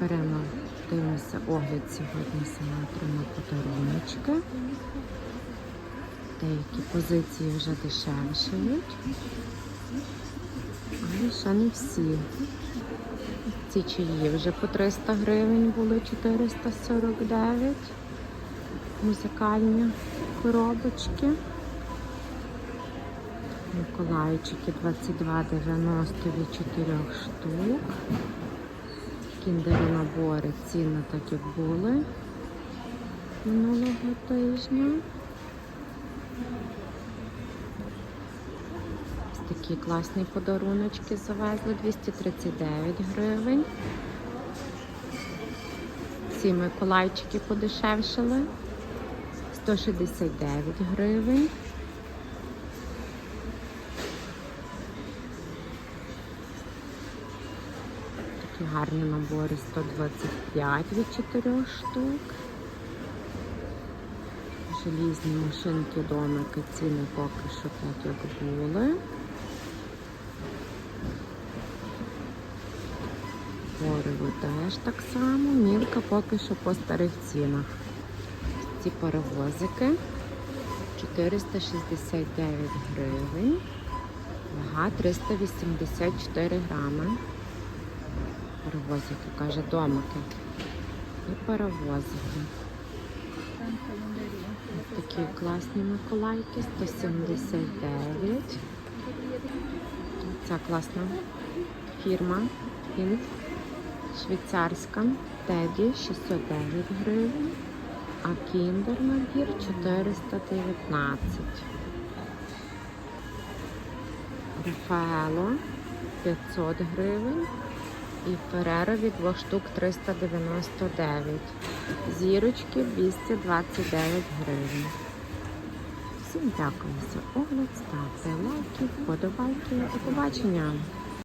Беремо, дивимося огляд сьогодні саме на подаруночки. Деякі позиції вже дешевшають. Але ще не всі. Ці чаї вже по 300 гривень були 449. Музикальні коробочки. Миколайчики 22,90 від 4 штук. Кіндери набори ціни так як були минулого тижня. Ось такі класні подаруночки завезли 239 гривень. Ці миколайчики подешевшили 169 гривень. Такі гарні набори 125 від 4 штук. Желізні машинки домики ціни поки що так як були. Горево теж так само, мілка поки що по старих цінах. Ці паровозики 469 гривень, вага 384 грами. Паровозики, каже, домики. І паровозики. Ось такі класні Миколайки, 179. Ця класна фірма. Фінт. Швейцарська. Теді 609 гривень. А кіндер набір 419. Рафаело 500 гривень. І Ферера від двох штук 399. Зірочки 229 гривень. Всім дякую за огляд, ставте лайки, вподобайки. До побачення!